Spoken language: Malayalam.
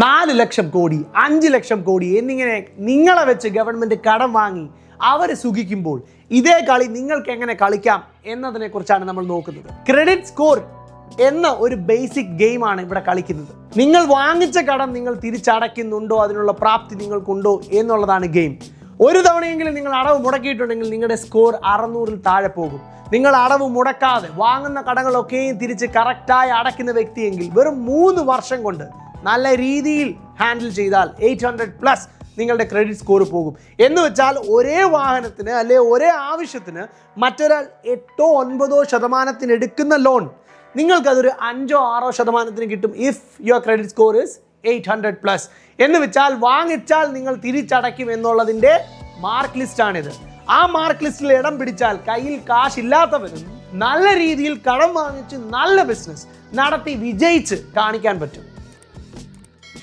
നാല് ലക്ഷം കോടി അഞ്ച് ലക്ഷം കോടി എന്നിങ്ങനെ നിങ്ങളെ വെച്ച് ഗവൺമെന്റ് കടം വാങ്ങി അവർ സുഖിക്കുമ്പോൾ ഇതേ കളി നിങ്ങൾക്ക് എങ്ങനെ കളിക്കാം എന്നതിനെ കുറിച്ചാണ് നമ്മൾ നോക്കുന്നത്. ക്രെഡിറ്റ് സ്കോർ എന്ന ഒരു ബേസിക് ഗെയിമാണ് ഇവിടെ കളിക്കുന്നത്. നിങ്ങൾ വാങ്ങിച്ച കടം നിങ്ങൾ തിരിച്ചടയ്ക്കുന്നുണ്ടോ? അതിനുള്ള പ്രാപ്തി നിങ്ങൾക്കുണ്ടോ എന്നുള്ളതാണ് ഗെയിം ഒരു തവണയെങ്കിലും നിങ്ങൾ അടവ് മുടക്കിയിട്ടുണ്ടെങ്കിൽ നിങ്ങളുടെ സ്കോർ അറുന്നൂറിൽ താഴെ പോകും. നിങ്ങൾ അടവ് മുടക്കാതെ വാങ്ങുന്ന കടങ്ങളൊക്കെയും തിരിച്ച് കറക്റ്റായി അടയ്ക്കുന്ന വ്യക്തിയെങ്കിൽ വെറും മൂന്ന് വർഷം കൊണ്ട് നല്ല രീതിയിൽ ഹാൻഡിൽ ചെയ്താൽ എയ്റ്റ് ഹൺഡ്രഡ് പ്ലസ് നിങ്ങളുടെ ക്രെഡിറ്റ് സ്കോർ പോകും. എന്ന് വെച്ചാൽ ഒരേ വാഹനത്തിന് അല്ലെ ഒരേ ആവശ്യത്തിന് മറ്റൊരാൾ എട്ടോ ഒൻപതോ ശതമാനത്തിന് എടുക്കുന്ന ലോൺ നിങ്ങൾക്കതൊരു അഞ്ചോ ആറോ ശതമാനത്തിന് കിട്ടും if your credit score is eight hundred plus എന്ന് വെച്ചാൽ വാങ്ങിച്ചാൽ നിങ്ങൾ തിരിച്ചടയ്ക്കും എന്നുള്ളതിന്റെ മാർക്ക് ലിസ്റ്റാണിത് ആ മാർക്ക് ലിസ്റ്റിൽ ഇടം പിടിച്ചാൽ കയ്യിൽ കാശ് കാശില്ലാത്തവരും നല്ല രീതിയിൽ കടം വാങ്ങിച്ച് നല്ല ബിസിനസ് നടത്തി വിജയിച്ച് കാണിക്കാൻ പറ്റും.